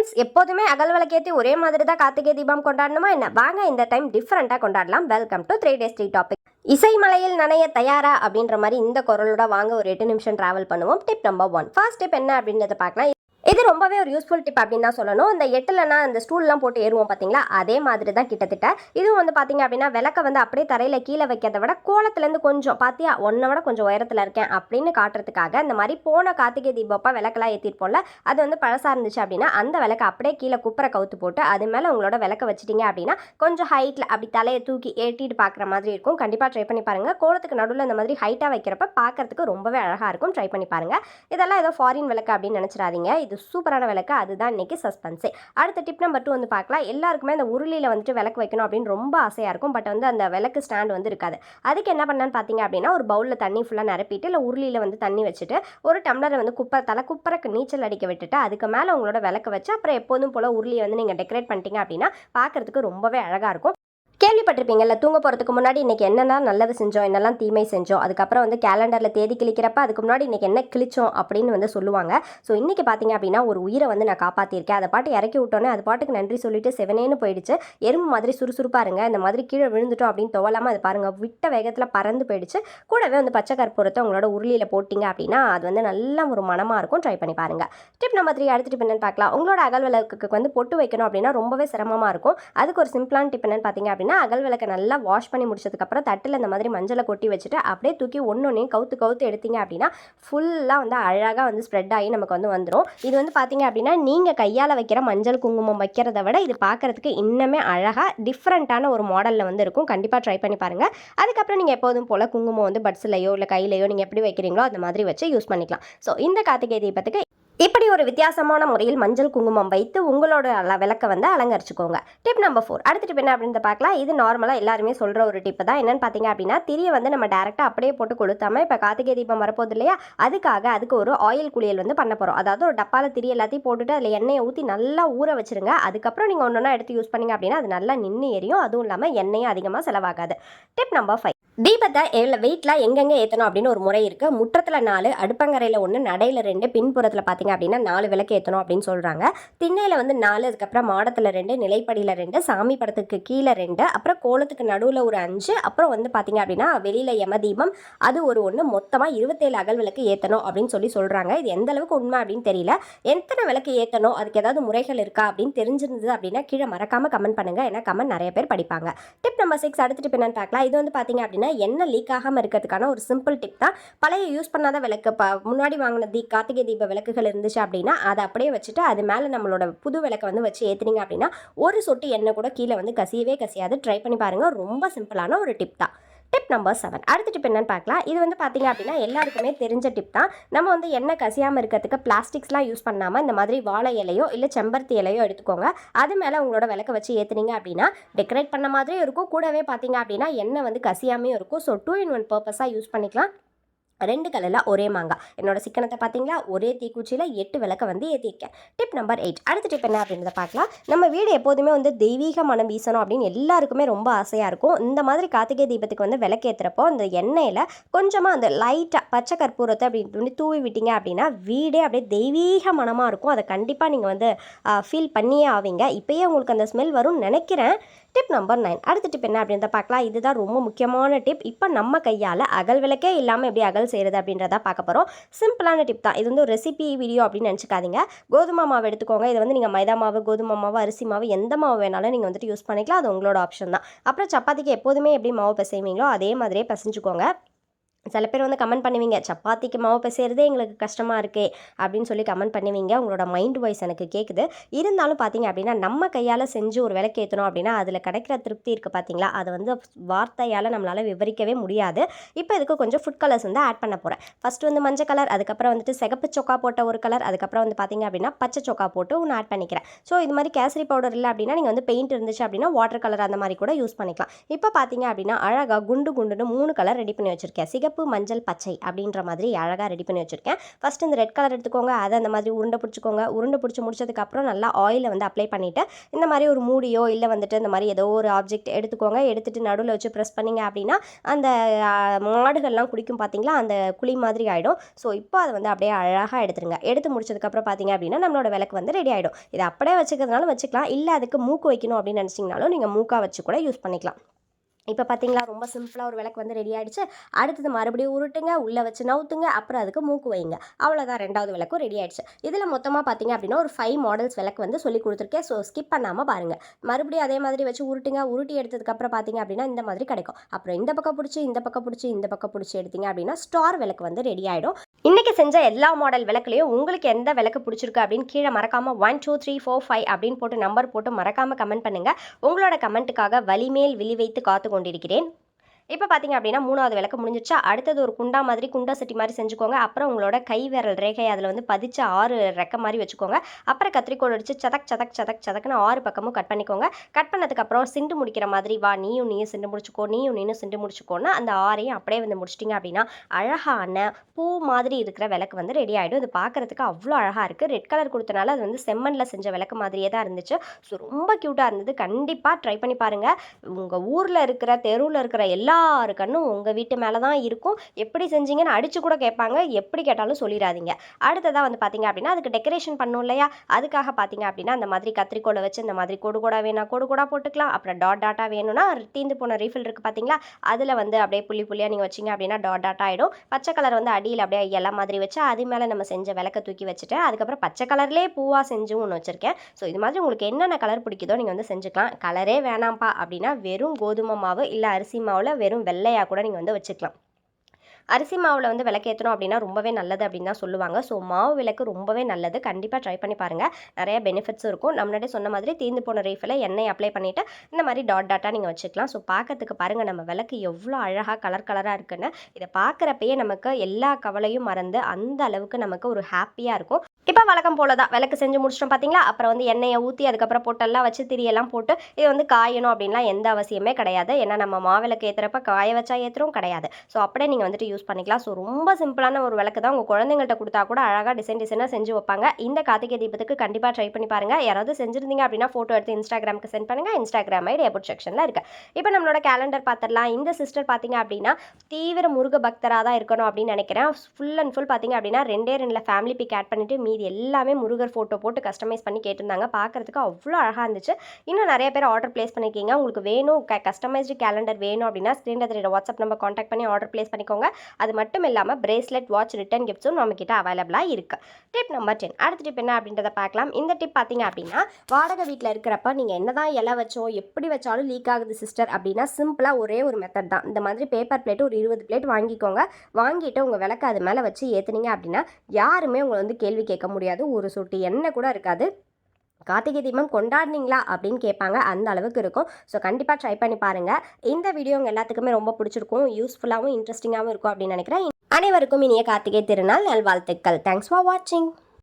Friends எப்போதுமே அகல் விளக்கேற்றி ஒரே மாதிரி தான் கார்த்திகை தீபம் கொண்டாடணுமா என்ன? வாங்க இந்த டைம் டிஃப்ரெண்ட்டாக கொண்டாடலாம். Welcome to three days three topic இசைமலையில் நனைய தயாரா அப்படின்ற மாதிரி இந்த குரலோட வாங்க ஒரு எட்டு நிமிஷம் டிராவல் பண்ணுவோம். Tip number one first tip என்ன அப்படின்றத பார்க்கலாம். இது ரொம்பவே ஒரு யூஸ்ஃபுல் டிப் அப்படின்னு தான் சொல்லணும். இந்த எட்டுலனா இந்த ஸ்டூல்லாம் போட்டு ஏறுவோம் பார்த்தீங்களா அதே மாதிரி தான் கிட்டத்தட்ட. இதுவும் வந்து பார்த்தீங்க அப்படின்னா விளக்க வந்து அப்படியே தரையில் கீழே வைக்கிறத விட கோலத்துலேருந்து கொஞ்சம் பார்த்தியா ஒன்றை விட கொஞ்சம் உயரத்தில் இருக்கேன் அப்படின்னு காட்டுறதுக்காக இந்த மாதிரி போன கார்த்திகை தீபப்பா விளக்கெல்லாம் ஏற்றிருப்போம்ல அது வந்து பழசாக இருந்துச்சு அப்படின்னா அந்த விளக்க அப்படியே கீழே குப்பரை கவுத்து போட்டு அது மேலே உங்களோட விளக்க வச்சிட்டிங்க அப்படின்னா கொஞ்சம் ஹைட்டில் அப்படி தலையை தூக்கி ஏற்றிட்டு பார்க்குற மாதிரி இருக்கும். கண்டிப்பாக ட்ரை பண்ணி பாருங்கள் கோலத்துக்கு நடுவில் இந்த மாதிரி ஹைட்டாக வைக்கிறப்ப பார்க்கறதுக்கு ரொம்பவே அழகாக இருக்கும். ட்ரை பண்ணி பாருங்கள் இதெல்லாம் ஏதோ ஃபாரின் விளக்கு அப்படின்னு நினச்சிடாதீங்க. இது சூப்பரான விளக்கு. அதுதான் இன்றைக்கி சஸ்பென்ஸே அடுத்த டிப் நம்பர் டூ வந்து பார்க்கலாம். எல்லாருக்குமே அந்த உருளியில் வந்துட்டு விளக்கு வைக்கணும் அப்படின்னு ரொம்ப ஆசையாக இருக்கும். பட் வந்து அந்த விளக்கு ஸ்டாண்ட் வந்து இருக்காது. அதுக்கு என்ன பண்ணான்னு பார்த்தீங்க அப்படின்னா ஒரு பவுலில் தண்ணி ஃபுல்லாக நிரப்பிட்டு இல்லை உருளியில் வந்து தண்ணி வச்சுட்டு ஒரு டம்ளரை வந்து குப்பை தலை குப்பரைக்கு நீச்சல் அடிக்க விட்டுட்டு அதுக்கு மேலே உங்களோட விளக்கு வச்சு அப்புறம் எப்போதும் போல் உருளியை வந்து நீங்கள் டெக்கரேட் பண்ணிட்டீங்க அப்படின்னா பார்க்கறதுக்கு ரொம்பவே அழகாக இருக்கும். கேள்விப்பட்டிருப்பீங்கல்ல தூங்க போகிறதுக்கு முன்னாடி இன்றைக்கி என்னென்னா நல்லது செஞ்சோம் என்னெல்லாம் தீமை செஞ்சோம் அதுக்கப்புறம் வந்து கேலண்டரில் தேதி கிழிக்கிறப்ப அதுக்கு முன்னாடி இன்றைக்கி என்ன கிழிச்சோம் அப்படின்னு வந்து சொல்லுவாங்க. ஸோ இன்றைக்கி பார்த்தீங்க அப்படின்னா ஒரு உயிரை வந்து நான் காப்பாற்றிருக்கேன் அதை பாட்டு இறக்கி விட்டோன்னே அது பாட்டுக்கு நன்றி சொல்லிட்டு செவனேன்னு போயிடுச்சு. எறும்பு மாதிரி சுறுசுறுப்பாக இருங்க இந்த மாதிரி கீழே விழுந்துட்டோம் அப்படின்னு துவலாமல் அது பாருங்கள் விட்ட வேகத்தில் பறந்து போயிடுச்சு. கூடவே வந்து பச்சை கற்பூரத்தை உங்களோட உருளியில் போட்டிங்க அப்படின்னா அது வந்து நல்ல ஒரு மனமாக இருக்கும். ட்ரை பண்ணி பாருங்கள் டிப் நம்பர் த்ரீ அடுத்த டிப் என்னென்னு பார்க்கலாம் உங்களோட அகல் விளக்குக்கு வந்து பொட்டு வைக்கணும் அப்படின்னா ரொம்பவே சிரமமாக இருக்கும். அதுக்கு ஒரு சிம்பிளான டிப் என்னென்னு பார்த்தீங்க அப்படின்னா அகல் விளக்கை நல்லா வாஷ் பண்ணி முடிச்சதுக்கப்புறம் தட்டில் இந்த மாதிரி மஞ்சளை கொட்டி வச்சுட்டு அப்படியே தூக்கி ஒன்னொன்னையும் கவுத்து கவுத்து எடுத்தீங்க அப்படின்னா ஃபுல்லாக வந்து அழகாக வந்து ஸ்ப்ரெட் ஆகி நமக்கு வந்து வந்துடும் இது வந்து பார்த்தீங்க அப்படின்னா நீங்கள் கையால் வைக்கிற மஞ்சள் குங்குமம் வைக்கிறத விட இது பார்க்கறதுக்கு இன்னுமே அழகாக டிஃப்ரெண்ட்டான ஒரு மாடலில் வந்து இருக்கும். கண்டிப்பாக ட்ரை பண்ணி பாருங்கள் அதுக்கப்புறம் நீங்கள் எப்போதும் போல் குங்குமம் வந்து பட்ஸ்லையோ இல்லை கையிலையோ நீங்கள் எப்படி வைக்கிறீங்களோ அந்த மாதிரி வச்சு யூஸ் பண்ணிக்கலாம். ஸோ இந்த கார்த்திகை தீபத்துக்கு இப்படி ஒரு வித்தியாசமான முறையில் மஞ்சள் குங்குமம் வைத்து உங்களோட அல- விளக்க வந்து அலங்கரிச்சுக்கோங்க. டிப் நம்பர் ஃபோர் அடுத்த டிப் என்ன அப்படின்னு பார்க்கலாம். இது நார்மலாக எல்லாருமே சொல்கிற ஒரு டிப்பு தான். என்னென்னு பார்த்தீங்க அப்படின்னா திரியை வந்து நம்ம டேரெக்டாக அப்படியே போட்டு கொடுத்தாம இப்போ கார்த்திகை தீபம் வரப்போகுது இல்லையா? அதுக்காக அதுக்கு ஒரு ஆயில் குளியல் வந்து பண்ண போகிறோம் அதாவது ஒரு டப்பாவில் திரி எல்லாத்தையும் போட்டுட்டு அதில் எண்ணெயை ஊற்றி நல்லா ஊற வச்சுருங்க. அதுக்கப்புறம் நீங்கள் ஒன்று எடுத்து யூஸ் பண்ணீங்க அப்படின்னா அது நல்லா நின்று எரியும். அதுவும் இல்லாமல் எண்ணெயும் அதிகமாக செலவாகாது. டிப் நம்பர் ஃபைவ் தீபத்தை எவ்வளோ வெயிட்டில் எங்கெங்கே ஏற்றணும் அப்படின்னு ஒரு முறை இருக்குது முற்றத்தில் நாலு அடுப்பங்கரையில் ஒன்று நடையில் ரெண்டு பின்புறத்தில் பார்த்தீங்க அப்படின்னா நாலு விளக்கு ஏற்றணும் அப்படின்னு சொல்கிறாங்க திண்ணையில் வந்து நாலு அதுக்கப்புறம் மாடத்தில் ரெண்டு நிலைப்படியில் ரெண்டு சாமி படத்துக்கு கீழே ரெண்டு அப்புறம் கோலத்துக்கு நடுவில் ஒரு அஞ்சு அப்புறம் வந்து பார்த்தீங்க அப்படின்னா வெளியில் யம தீபம் அது ஒரு ஒன்று மொத்தமாக இருபத்தேழு அகல் விளக்கு ஏற்றணும் அப்படின்னு சொல்லி சொல்கிறாங்க இது எந்த அளவுக்கு உண்மை அப்படின்னு தெரியல. எத்தனை விளக்கு ஏற்றணும் அதுக்கு ஏதாவது முறைகள் இருக்கா அப்படின்னு தெரிஞ்சிருந்தது அப்படின்னா கீழே மறக்காமல் கமெண்ட் பண்ணுங்கள் ஏன்னா கமெண்ட் நிறைய பேர் படிப்பாங்க. டிப் நம்பர் சிக்ஸ் அடுத்த டிப் என்னன்னு பார்க்கலாம். இது வந்து பார்த்தீங்க அப்படின்னா எண்ணெய் லீக் ஆகாமல் இருக்கிறதுக்கான ஒரு சிம்பிள் டிப் தான். பழைய யூஸ் பண்ணாத விளக்கு இப்போ முன்னாடி வாங்கின தீ கார்த்திகை தீப விளக்குகள் இருந்துச்சு அப்படின்னா அதை அப்படியே வச்சுட்டு அது மேலே நம்மளோட புது விளக்கை வந்து வச்சு ஏற்றுனீங்க அப்படின்னா ஒரு சொட்டு எண்ணெய் கூட கீழே வந்து கசியவே கசியாது. ட்ரை பண்ணி பாருங்கள் ரொம்ப சிம்பிளான ஒரு டிப் தான். டிப் நம்பர் செவன் அடுத்த டிப் என்னன்னு பார்க்கலாம். இது வந்து பார்த்தீங்க அப்படின்னா எல்லாருக்குமே தெரிஞ்ச டிப் தான். நம்ம வந்து எண்ணெய் கசியாமல் இருக்கிறதுக்கு பிளாஸ்டிக்ஸ்லாம் யூஸ் பண்ணாமல் இந்த மாதிரி வாழை இலையோ இல்லை செம்பருத்தி இலையோ எடுத்துக்கோங்க. அது மேலே உங்களோட விளக்க வச்சு ஏற்றுனீங்க அப்படின்னா டெக்கரேட் பண்ண மாதிரியும் இருக்கும். கூடவே பார்த்தீங்க அப்படின்னா எண்ணெய் வந்து கசியாமையும் இருக்கும். ஸோ டூ இன் ஒன் பர்பஸாக யூஸ் பண்ணிக்கலாம். ரெண்டு கலரில் ஒரே மாங்காய் என்னோட சிக்கனத்தை பார்த்தீங்களா ஒரே தீக்குச்சியில் எட்டு விளக்க வந்து ஏற்றிருக்கேன் டிப் நம்பர் எயிட் அடுத்த டிப் என்ன அப்படின்றத பார்க்கலாம் நம்ம வீடு எப்போதுமே வந்து தெய்வீக மனம் வீசணும் அப்படின்னு எல்லாருக்குமே ரொம்ப ஆசையாக இருக்கும். இந்த மாதிரி கார்த்திகை தீபத்துக்கு வந்து விளக்கேற்றுறப்போ அந்த எண்ணெயில் கொஞ்சமாக அந்த லைட்டாக பச்சை கற்பூரத்தை அப்படின்னு தூவி விட்டீங்க அப்படின்னா வீடே அப்படியே தெய்வீக மனமாக இருக்கும். அதை கண்டிப்பாக நீங்கள் வந்து ஃபீல் பண்ணியே ஆவீங்க. இப்போயே உங்களுக்கு அந்த ஸ்மெல் வரும்னு நினைக்கிறேன். டிப் நம்பர் நைன் அடுத்த டிப் என்ன அப்படின்றத பார்க்கலாம். இதுதான் ரொம்ப முக்கியமான டிப் இப்போ நம்ம கையால் அகல் விளக்கே இல்லாமல் எப்படி அகல் செய்கிறது அப்படின்றத பார்க்க போகிறோம் சிம்பிளான டிப் தான். இது வந்து ஒரு ரெசிபி வீடியோ அப்படின்னு நினச்சிக்காதீங்க. கோதுமை மாவு எடுத்துக்கோங்க. இது வந்து நீங்கள் மைதா மாவு கோதுமை மாவு அரிசி மாவு எந்த மாவு வேணாலும் நீங்கள் வந்துட்டு யூஸ் பண்ணிக்கலாம். அது உங்களோட ஆப்ஷன் தான். அப்புறம் சப்பாத்திக்கு எப்போதுமே எப்படி மாவு பிசைவீங்களோ அதே மாதிரியே பிசைஞ்சுக்கோங்க. சில பேர் வந்து கமெண்ட் பண்ணுவீங்க சப்பாத்திக்கு மாவு பிசைறதே எங்களுக்கு கஷ்டமாக இருக்கே அப்படின்னு சொல்லி கமெண்ட் பண்ணுவீங்க. உங்களோட மைண்ட் வாய்ஸ் எனக்கு கேட்குது இருந்தாலும் பார்த்தீங்க அப்படின்னா நம்ம கையால் செஞ்சு ஒரு விளக்கு ஏற்றணும் அப்படின்னா அதில் கிடைக்கிற திருப்தி இருக்குது பார்த்தீங்களா அதை வந்து வார்த்தையால் நம்மளால் விவரிக்கவே முடியாது. இப்போ இதுக்கு கொஞ்சம் ஃபுட் கலர்ஸ் வந்து ஆட் பண்ண போகிறேன் ஃபஸ்ட்டு வந்து மஞ்சள் கலர் அதுக்கப்புறம் வந்துட்டு சிகப்பு சொக்கா போட்ட ஒரு கலர் அதுக்கப்புறம் வந்து பார்த்தீங்க அப்படின்னா பச்சை சொக்கா போட்டு ஒன்று ஆட் பண்ணிக்கிறேன். ஸோ இது மாதிரி கேசரி பவுடர் இல்லை அப்படின்னா நீங்கள் வந்து பெயிண்ட் இருந்துச்சு அப்படின்னா வாட்டர் கலர் அந்த மாதிரி கூட யூஸ் பண்ணிக்கலாம். இப்போ பார்த்தீங்க அப்படின்னா அழகாக குண்டு குண்டுன்னு மூணு கலர் ரெடி பண்ணி வச்சுருக்கேன். சிகப்பு சிகப்பு மஞ்சள் பச்சை அப்படின்ற மாதிரி அழகாக ரெடி பண்ணி வச்சுருக்கேன். ஃபஸ்ட்டு இந்த ரெட் கலர் எடுத்துக்கோங்க அதை அந்த மாதிரி உருண்டை பிடிச்சிக்கோங்க. உருண்டை பிடிச்சி முடிச்சதுக்கப்புறம் நல்லா ஆயிலை வந்து அப்ளை பண்ணிவிட்டு இந்த மாதிரி ஒரு மூடியோ இல்லை வந்துட்டு இந்த மாதிரி ஏதோ ஒரு ஆப்ஜெக்ட் எடுத்துக்கோங்க. எடுத்துகிட்டு நடுவில் வச்சு ப்ரெஸ் பண்ணிங்க அப்படின்னா அந்த மாடுகள்லாம் குடிக்கும் பார்த்தீங்களா அந்த குழி மாதிரி ஆகிடும் ஸோ இப்போ அதை வந்து அப்படியே அழகாக எடுத்துருங்க. எடுத்து முடிச்சதுக்கப்புறம் பார்த்தீங்க அப்படின்னா நம்மளோட விளக்கு வந்து ரெடி ஆகிடும் இதை அப்படியே வச்சுக்கிறதுனால வச்சுக்கலாம். இல்லை அதுக்கு மூக்கு வைக்கணும் அப்படின்னு நினச்சிங்கனாலும் நீங்கள் மூக்காக வச்சு கூட யூஸ் பண்ணிக்கலாம். இப்போ பார்த்தீங்களா ரொம்ப சிம்பிளாக ஒரு விளக்கு வந்து ரெடி ஆகிடுச்சு அடுத்தது மறுபடியும் உருட்டுங்க உள்ளே வச்சு நவுத்துங்க அப்புறம் அதுக்கு மூக்கு வைங்க. அவ்வளோதான் ரெண்டாவது விளக்கும் ரெடி ஆகிடுச்சு இதில் மொத்தமாக பார்த்தீங்க அப்படின்னா ஒரு ஃபைவ் மாடல்ஸ் விளக்கு வந்து சொல்லி கொடுத்துருக்கேன். ஸோ ஸ்கிப் பண்ணாமல் பாருங்கள் மறுபடியும் அதே மாதிரி வச்சு உருட்டுங்க உருட்டி எடுத்ததுக்கப்புறம் பார்த்தீங்க அப்படின்னா இந்த மாதிரி கிடைக்கும். அப்புறம் இந்த பக்கம் பிடிச்சி இந்த பக்கம் பிடிச்சி இந்த பக்கம் பிடிச்சி எடுத்தீங்க அப்படின்னா ஸ்டார் விளக்கு வந்து ரெடி ஆகிடும் இன்றைக்கி செஞ்ச எல்லா மாடல் விளக்குலையும் உங்களுக்கு எந்த விளக்கு பிடிச்சிருக்கு அப்படின்னு கீழே மறக்காமல் one two three four five அப்படின்னு போட்டு நம்பர் போட்டு மறக்காமல் கமெண்ட் பண்ணுங்கள் உங்களோட கமெண்ட்டுக்காக வலிமேல் விழி வைத்து காத்துக்கொண்டு கொண்டிருக்கிறேன் இப்போ பார்த்தீங்க அப்படின்னா மூணாவது விளக்கு முடிஞ்சிச்சா அடுத்தது ஒரு குண்டா மாதிரி குண்டா சட்டி மாதிரி செஞ்சுக்கோங்க. அப்புறம் உங்களோட கை விரல் ரேகை அதில் வந்து பதிச்ச ஆறு ரெக்க மாதிரி வச்சுக்கோங்க. அப்புறம் கத்திரிக்கோல் அடிச்சு சதக் சதக் சதக் சதக்குன்னு ஆறு பக்கமும் கட் பண்ணிக்கோங்க. கட் பண்ணதுக்கப்புறம் சிண்டு முடிக்கிற மாதிரி வா நீயும் நீயும் சிண்டு முடிச்சுக்கோ நீயும் நீனும் சிண்டு முடிச்சுக்கோன்னு அந்த ஆறையும் அப்படியே வந்து முடிச்சிட்டிங்க அப்படின்னா அழகான பூ மாதிரி இருக்கிற விளக்கு வந்து ரெடி ஆகிடும் இது பார்க்குறதுக்கு அவ்வளோ அழகாக இருக்குது ரெட் கலர் கொடுத்தனால அது வந்து செம்மண்ணில் செஞ்ச விளக்கு மாதிரியே தான் இருந்துச்சு. ஸோ ரொம்ப க்யூட்டாக இருந்தது. கண்டிப்பாக ட்ரை பண்ணி பாருங்கள் உங்கள் ஊரில் இருக்கிற தெருவில் இருக்கிற எல்லா எல்லாரு கண்ணும் உங்கள் வீட்டு மேலே தான் இருக்கும். எப்படி செஞ்சீங்கன்னு அடித்து கூட கேட்பாங்க. எப்படி கேட்டாலும் சொல்லிடாதீங்க. அடுத்ததாக வந்து பார்த்தீங்க அப்படின்னா அதுக்கு டெக்கரேஷன் பண்ணும் இல்லையா? அதுக்காக பார்த்தீங்க அப்படின்னா அந்த மாதிரி கத்திரிக்கோலை வச்சு இந்த மாதிரி கொடு கூட வேணா கொடு கூட போட்டுக்கலாம். அப்புறம் டாட் டாட்டா வேணும்னா தீந்து போன ரீஃபில் இருக்குது பார்த்தீங்களா அதில் வந்து அப்படியே புள்ளி புள்ளியாக நீங்கள் வச்சிங்க அப்படின்னா டாட் டாட்டா ஆகிடும் பச்சை கலர் வந்து அடியில் அப்படியே எல்லா மாதிரி வச்சு அது மேலே நம்ம செஞ்ச விளக்க தூக்கி வச்சுட்டு அதுக்கப்புறம் பச்சை கலர்லேயே பூவாக செஞ்சும் ஒன்று வச்சுருக்கேன். ஸோ இது மாதிரி உங்களுக்கு என்னென்ன கலர் பிடிக்குதோ நீங்கள் வந்து செஞ்சுக்கலாம். கலரே வேணாம்ப்பா அப்படின்னா வெறும் கோதுமை மாவு இல்லை அரிசி மாவில் வெறும் வெள்ளையாக கூட நீங்கள் வந்து வச்சுக்கலாம். அரிசி மாவில் வந்து விளக்கேற்றணும் அப்படின்னா ரொம்பவே நல்லது அப்படின்னு தான் சொல்லுவாங்க. ஸோ மாவு விளக்கு ரொம்பவே நல்லது. கண்டிப்பாக ட்ரை பண்ணி பாருங்கள் நிறைய பெனிஃபிட்ஸ் இருக்கும். நம்ம முன்னாடி சொன்ன மாதிரி தீர்ந்து போன ரீஃபில் எண்ணெய் அப்ளை பண்ணிவிட்டு இந்த மாதிரி டாட் டாட்டாக நீங்கள் வச்சுக்கலாம். ஸோ பார்க்கறதுக்கு பாருங்கள் நம்ம விளக்கு எவ்வளோ அழகாக கலர் கலராக இருக்குன்னு. இதை பார்க்குறப்பயே நமக்கு எல்லா கவலையும் மறந்து அந்த அளவுக்கு நமக்கு ஒரு ஹாப்பியாக இருக்கும். இப்போ வழக்கம் போல தான் விளக்கு செஞ்சு முடிச்சிட்டோம் பார்த்தீங்களா அப்புறம் வந்து எண்ணெயை ஊற்றி அதுக்கப்புறம் பொட்டெல்லாம் வச்சு திரியெல்லாம் போட்டு இது வந்து காயணும் அப்படின்லாம் எந்த அவசியமே கிடையாது. ஏன்னா நம்ம மாவிளக்கு ஏற்றுறப்ப காய வச்சா ஏற்றுறோம் கிடையாது. ஸோ அப்படியே நீங்கள் வந்துட்டு யூஸ் பண்ணிக்கலாம். ஸோ ரொம்ப சிம்பிளான ஒரு விளக்கு தான் உங்கள் குழந்தைங்கள்ட்ட கொடுத்தா கூட அழகாக டிசைன் டிசைனாக செஞ்சு வைப்பாங்க. இந்த கார்த்திகை தீபத்துக்கு கண்டிப்பாக ட்ரை பண்ணி பாருங்கள் யாராவது செஞ்சிருந்தீங்க அப்படின்னா ஃபோட்டோ எடுத்து இன்ஸ்டாகிராமுக்கு சென்ட் பண்ணுங்கள் இன்ஸ்டாகிராம் ஐடி எபோட் செக்ஷனில் இருக்குது இப்போ நம்மளோட கேலண்டர் பார்த்துடலாம். இந்த சிஸ்டர் பார்த்தீங்க அப்படின்னா தீவிர முருக பக்தராக தான் இருக்கணும் அப்படின்னு நினைக்கிறேன். ஃபுல் அண்ட் ஃபுல் பார்த்தீங்க அப்படின்னா ரெண்டே ரெண்டில் ஃபேமிலி பிக் ஆட் பண்ணிட்டு மீதி எல்லாமே முருகர் ஃபோட்டோ போட்டு கஸ்டமைஸ் பண்ணி கேட்டிருந்தாங்க. பார்க்குறதுக்கு அவ்வளோ அழகாக இருந்துச்சு. இன்னும் நிறைய பேர் ஆர்டர் ப்ளேஸ் பண்ணியிருக்கீங்க உங்களுக்கு வேணும். க கஸ்டமைஸ்டு கேலண்டர் வேணும் அப்படின்னா ஸ்க்ரீனில் தெரியுற வாட்ஸ்அப் நம்பர் காண்டாக்ட் பண்ணி ஆர்டர் ப்ளேஸ் பண்ணிக்கோங்க. அது மட்டும் இல்லாமல் பிரேஸ்லெட் வாட்ச் ரிட்டன் கிஃப்ட்ஸும் நம்மக்கிட்ட அவைலபிளாக இருக்குது டிப் நம்பர் டென் அடுத்த டிப் என்ன அப்படின்றத பார்க்கலாம். இந்த டிப் பார்த்தீங்க அப்படின்னா வாடகை வீட்டில் இருக்கிறப்ப நீங்கள் என்ன தான் இலை வச்சோ எப்படி வச்சாலும் லீக் ஆகுது சிஸ்டர் அப்படின்னா சிம்பிளாக ஒரே ஒரு மெத்தட் தான். இந்த மாதிரி பேப்பர் பிளேட் ஒரு இருபது பிளேட் வாங்கிக்கோங்க. வாங்கிட்டு உங்கள் விளக்கு அது மேலே வச்சு ஏற்றுனீங்க அப்படின்னா யாருமே உங்களை வந்து கேள்வி கேட்க முடியாது. ஒரு சொட்டு எண்ணெய் கூட இருக்காது. கார்த்திகை தீபம் கொண்டாடினீங்களா? அப்படின்னு கேட்பாங்க. அந்த அளவுக்கு இருக்கும். ஸோ கண்டிப்பாக ட்ரை பண்ணி பாருங்கள் இந்த வீடியோ உங்கள் எல்லாத்துக்குமே ரொம்ப பிடிச்சிருக்கும். யூஸ்ஃபுல்லாகவும் இன்ட்ரெஸ்டிங்காகவும் இருக்கும் அப்படின்னு நினைக்கிறேன். அனைவருக்கும் இனிய கார்த்திகை திருநாள். நல்வாழ்த்துக்கள். தேங்க்ஸ் ஃபார் வாட்சிங்